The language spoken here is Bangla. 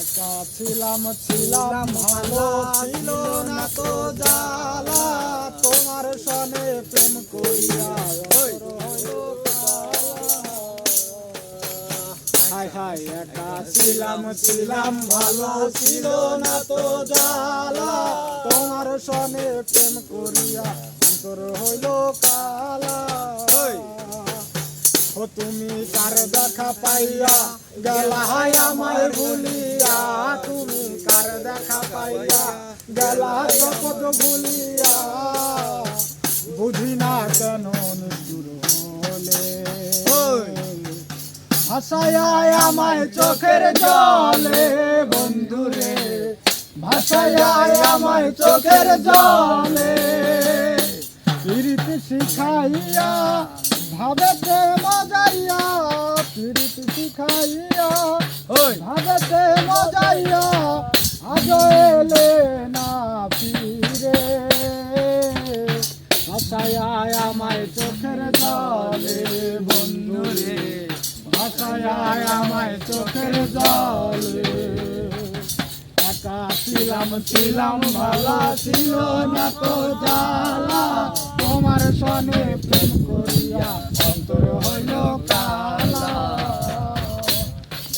একা ছিলাম ছিলাম, ভালো ছিল না তো জ্বালা। তোমার সনে প্রেম করিয়া। হায় হায়, একা ছিলাম ছিলাম, ভালো ছিল না তো জ্বালা। তোমার সনে প্রেম করিয়া অন্তর হইল কালা ও তুমি কার দেখা পাইয়া? গেলা হায় আমায় ভুলিয়া। তুমি কার দেখা পাইয়া? গেলা শপথ ভুলিয়া। বুঝি না কেন হলে। ভাষায় আমায় চোখের জলে বন্ধুরে। ভাষায় আমায় চোখের জলে। প্রীতি শিখাইয়া ভাবেতে মজাইয়া প্রীতি শিখাইয়া ভাবেতে মজাইয়া আজ এলে না ফিরে। ভাষায় আমায় চোখের জলে বন্ধুরে। ভাষায় আমায় চোখের জলে। একা ছিলাম ছিলাম ভালা ছিল না তো জ্বালা। তোমার সনে প্রেম করিয়া